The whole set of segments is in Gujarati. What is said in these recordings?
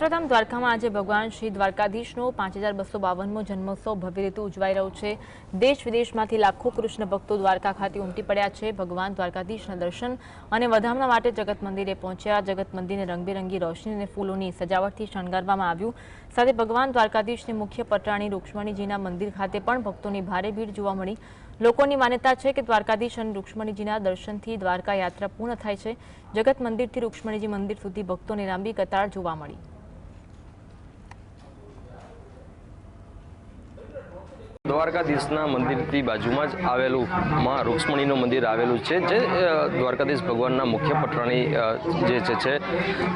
યાત્રાધામ દ્વારકામાં આજે ભગવાન શ્રી દ્વારકાધીશનો પાંચ હજાર બસો બાવનમો જન્મોત્સવ ભવ્ય રીતે ઉજવાઈ રહ્યો છે. દેશ વિદેશમાંથી લાખો કૃષ્ણ ભક્તો દ્વારકા ખાતે ઉમટી પડ્યા છે. ભગવાન દ્વારકાધીશના દર્શન અને વધામણા માટે જગત મંદિરે પહોંચ્યા. જગત મંદિરને રંગબેરંગી રોશની અને ફૂલોની સજાવટથી શણગારવામાં આવ્યું. સાથે ભગવાન દ્વારકાધીશની મુખ્ય પટરાણી રૂક્ષ્મણીજીના મંદિર ખાતે પણ ભક્તોની ભારે ભીડ જોવા મળી. લોકોની માન્યતા છે કે દ્વારકાધીશ અને રૂક્ષ્મણીજીના દર્શનથી દ્વારકા યાત્રા પૂર્ણ થાય છે. જગત મંદિરથી રૂક્ષ્મણીજી મંદિર સુધી ભક્તોની લાંબી કતાર જોવા મળી. દ્વારકાધીશના મંદિરથી બાજુમાં જ આવેલું માં રૂક્ષ્મણીનું મંદિર આવેલું છે, જે દ્વારકાધીશ ભગવાનના મુખ્ય પટરાણી જે છે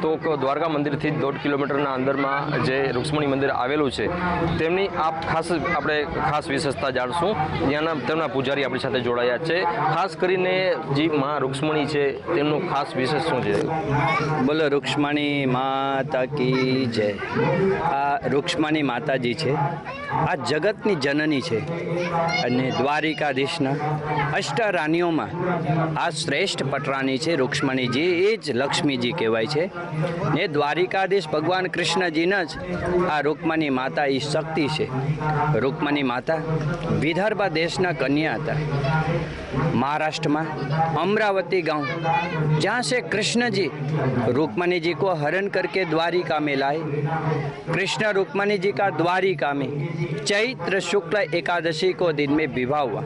તો દ્વારકા મંદિરથી દોઢ કિલોમીટરના અંદરમાં જે રૂક્ષ્મણી મંદિર આવેલું છે, તેમની આપ ખાસ આપણે ખાસ વિશેષતા જાણશું. ત્યાંના, તેમના પૂજારી આપણી સાથે જોડાયા છે. ખાસ કરીને જે મા રૂક્ષ્મણી છે, તેમનું ખાસ વિશેષ શું છે? બોલો, રૂક્ષ્મણી માતા કી જય. આ રૂક્ષ્મણી માતાજી છે. આ જગતની જનની છે અને દ્વારિકાધીશના અષ્ટરાનીઓમાં આ શ્રેષ્ઠ પટરાણી છે રૂક્ષ્મણીજી એ જ લક્ષ્મીજી કહેવાય છે. એ દ્વારિકાધીશ ભગવાન કૃષ્ણજીના જ આ રૂકમણી માતા એ શક્તિ છે. રૂકમણી માતા વિદર્ભ દેશના કન્યા હતા. મહારાષ્ટ્રમાં અમરાવતી ગાંव જ્યાં છે કૃષ્ણજી રૂકમણીજી કો હરણ કરકે દ્વારિકા મેં લાય. કૃષ્ણ રૂકમણીજી કા દ્વારિકા મેં ચૈત્ર શુક્લ एकादशी को दिन में विवाह हुआ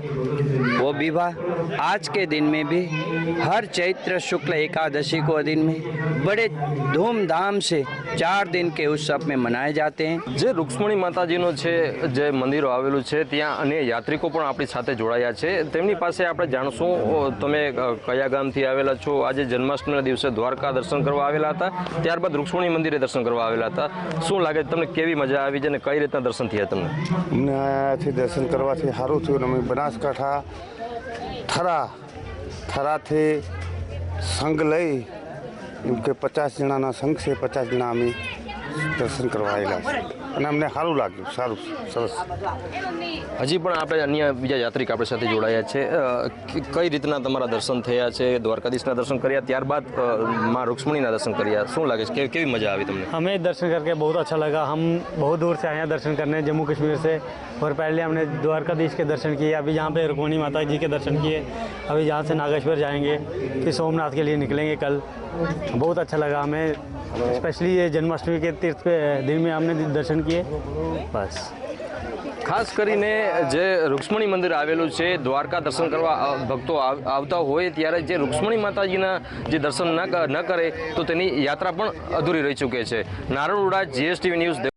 वो विवाह आज के दिन में भी हर चैत्र शुक्ल एकादशी को दिन में बड़े धूमधाम से चार दिन के उत्सव में मनाए जाते हैं જે રૂક્ષ્મણી માતાજીનો છે જે મંદિરો આવેલું છે ત્યાં અન્ય યાત્રિકો પણ આપણી સાથે જોડાયા છે તેમની પાસે આપણે જાણશું અ, તમે અ, કયા ગામથી આવેલા છો આજે જન્માષ્ટમીના દિવસે દ્વારકા દર્શન કરવા આવેલા હતા ત્યારબાદ રૂક્ષ્મણી મંદિરે દર્શન કરવા આવેલા હતા શું લાગે તમને કેવી મજા આવી છે અને કઈ રીતના દર્શન થયા તમને અમને અહીંયાથી દર્શન કરવાથી સારું થયું અમે બનાસકાંઠા થરા, થરાથી સંઘ લઈ, એમ કે પચાસ જણાના સંઘ છે, પચાસ જણા અમે. દર્શન કરવા આવેલા છે અને અમને સારું લાગ્યું સારું સરસ હજી પણ આપણે અન્ય બીજા યાત્રિક આપણી સાથે જોડાયા છે અ, કે- કઈ રીતના તમારા દર્શન થયા છે દ્વારકાધીશના દર્શન કર્યા ત્યારબાદ અ, માં રૂક્ષ્મણીના દર્શન કર્યા શું લાગે છે કે- કેવી મજા આવી તમને हमें दर्शन करके बहुत अच्छा लगा हम बहुत दूर से आए हैं दर्शन करने जम्मू कश्मीर से और पहले हमने द्वारकाधीश के दर्शन किए अभी यहाँ पे रुक्मणी माता जी के दर्शन किए अभी यहाँ से नागेश्वर जाएंगे फिर सोमनाथ के लिए निकलेंगे कल बहुत अच्छा लगा हमें स्पेशली ये जन्माष्टमी के तीर्थ पे दिन में हमने दर्शन किए बस ખાસ કરીને જે રૂક્ષ્મણી મંદિર આવેલું છે દ્વારકા દર્શન કરવા અ, ભક્તો આવ- આવતા હોય ત્યારે જે રૂક્ષ્મણી માતાજીના જે દર્શન ન ક- ન કરે તો તેની યાત્રા પણ અધૂરી રહી ચૂકે છે નારણુડા જીએસટીવી ન્યૂઝ